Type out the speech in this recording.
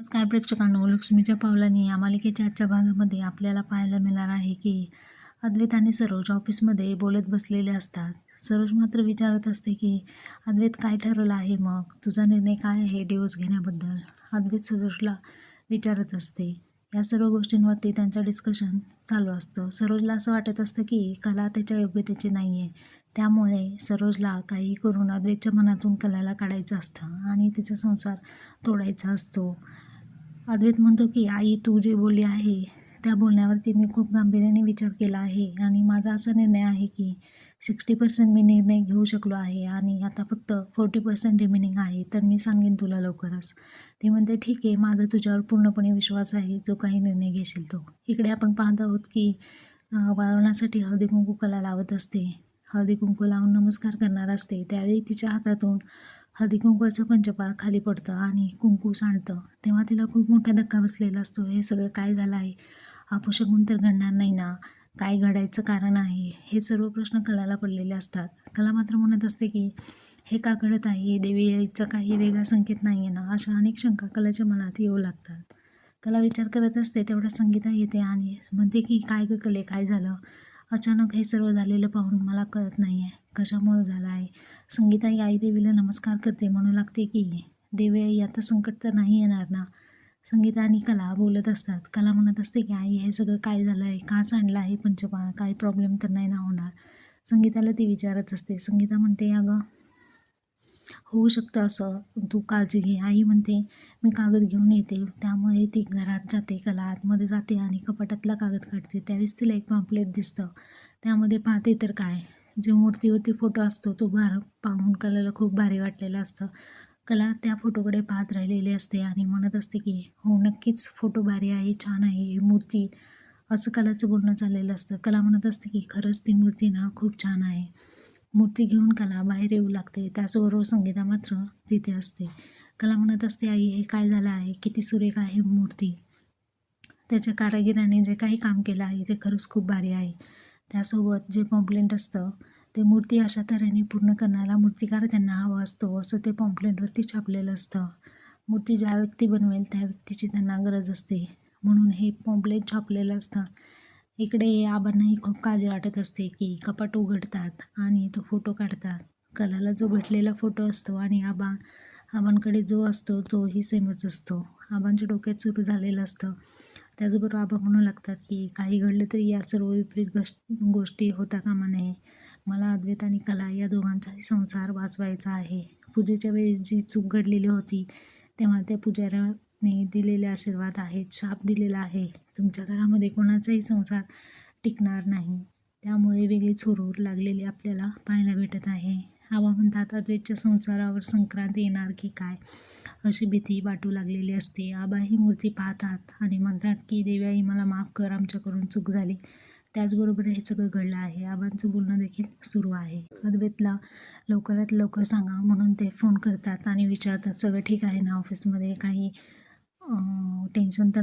नमस्कार प्रेक्षकांनो लक्ष्मीच्या पावलांनी या मालिकेच्या आजच्या भागामध्ये आपल्याला पाहायला मिळणार आहे की अद्वैत आणि सरोज ऑफिसमध्ये बोलत बसलेले असतात. सरोज मात्र विचारत असते की अद्वैत काय ठरवलं आहे मग? तुझा निर्णय काय आहे डिवोर्स घेण्याबद्दल? अद्वैत सरोजला विचारत असते. या सर्व गोष्टींवरती त्यांचं डिस्कशन चालू असतं. सरोजला असं वाटत असतं की कला त्याच्या योग्यतेची नाही आहे त्यामुळे सरोजला काही करून अद्वैतच्या मनातून कलाला काढायचं असतं आणि तिचा संसार तोडायचा असतो. अद्वैत म्हणतो की आई तू जे बोलली आहे त्या बोलण्यावरती मी खूप गांभीर्याने विचार केला आहे आणि माझा असा निर्णय आहे की सिक्स्टी पर्सेंट मी निर्णय घेऊ शकलो आहे आणि आता फक्त फोर्टी पर्सेंट रिमेनिंग आहे तर मी सांगेन तुला लवकरच. ती म्हणते ठीक आहे माझा तुझ्यावर पूर्णपणे विश्वास आहे जो काही निर्णय घेशील तो. इकडे आपण पाहत आहोत की वाळवण्यासाठी हळदी कुंकू कला लावत असते. हळदी कुंकू लावून नमस्कार करणार असते. त्यावेळी तिच्या हातातून हळदी कुंकवाचं पंचपाळ खाली पडतं आणि कुंकू सांडतं. तेव्हा तिला खूप मोठा धक्का बसलेला असतो हे सगळं काय झालं आहे? अपशगुन तर घडणार नाही ना? काय घडायचं कारण आहे? हे सर्व प्रश्न कलाला पडलेले असतात. कला मात्र म्हणत असते की हे का घडत आहे? देवी काही वेगळा संकेत नाही आहे ना? अशा अनेक शंका कलाच्या मनात येऊ लागतात. कला विचार करत असते तेवढा संगीता येते आणि म्हणते की काय ग कले? काय झालं? अचानक हे सर्व झालेलं पाहून मला कळत नाही आहे कशामुळे झालं आहे संगीता ही आई देवीला नमस्कार करते म्हणू लागते की देवी आई आता संकट तर नाही येणार ना? संगीता आणि कला बोलत असतात. कला म्हणत असते की आई हे सगळं काय झालं आहे का सांडलं आहे पंचपा काही प्रॉब्लेम तर नाही ना होणार? संगीताला ती विचारत असते. संगीता म्हणते अगं होऊ शकतं असं. तू काळजी घे. आई म्हणते मी कागद घेऊन येते. त्यामुळे ती घरात जाते कला आतमध्ये जाते आणि कपाटातला कागद काढते. त्यावेळेस तिला एक पॉम्पलेट दिसतं. त्यामध्ये पाहते तर काय? जो मूर्तीवरती फोटो असतो तो भार पाहून कलाला खूप भारी वाटलेला असतं. कला त्या फोटोकडे पाहत राहिलेली असते आणि म्हणत असते की हो नक्कीच फोटो भारी आहे छान आहे ही मूर्ती. असं कलाचं बोलणं चाललेलं असतं. कला म्हणत असते की खरंच ती मूर्ती ना खूप छान आहे. मूर्ती घेऊन कला बाहेर येऊ लागते. त्याचबरोबर संगीता मात्र तिथे असते. कला म्हणत असते आई हे काय झालं आहे? किती सुरेख आहे मूर्ती. त्याच्या कारागिराने जे काही काम केलं आहे ते खरंच खूप भारी आहे. त्यासोबत जे पॉम्प्लेंट असतं ते मूर्ती अशा तऱ्हेने पूर्ण करणारा मूर्तिकार त्यांना हवा असतो असं ते पॉम्प्लेंटवरती छापलेलं असतं. मूर्ती ज्या व्यक्ती बनवेल त्या व्यक्तीची त्यांना गरज असते. म्हणून हे पॉम्प्लेट छापलेलं असतं. इकडे आबांनाही खूप काळजी वाटत असते की कपाट उघडतात आणि तो फोटो काढतात. कलाला जो भेटलेला फोटो असतो आणि आबा आबांकडे जो असतो तोही सेमच असतो. आबांच्या डोक्यात सुरू झालेलं असतं. त्याचबरोबर आबा म्हणू लागतात की काही घडलं तरी या सर्व विपरीत गश गोष्टी होता कामा नये. मला अद्वैत आणि कला या दोघांचाही संसार वाचवायचा आहे. पूजेच्या वेळेस जी चूक घडलेली होती तेव्हा त्या ने दिलेले आशीर्वाद आहेत शाप दिलेला आहे. तुमच्या घरामध्ये कोणाचाही संसार टिकणार नाही. त्यामुळे वेगळीच हुरूर लागलेली आपल्याला पाहायला भेटत आहे. आबा म्हणतात अद्वैतच्या संसारावर संक्रांत येणार की काय? अशी भीती वाटू लागलेली असते. आबा ही मूर्ती पाहतात आणि म्हणतात की देव्याई मला माफ कर आमच्याकडून चूक झाली. त्याचबरोबर हे सगळं घडलं आहे. आबांचं बोलणं देखील सुरू आहे. अद्वैतला लवकरात लवकर सांगा म्हणून ते फोन करतात आणि विचारतात सगळं ठीक आहे ना ऑफिसमध्ये काही टेन्शन तर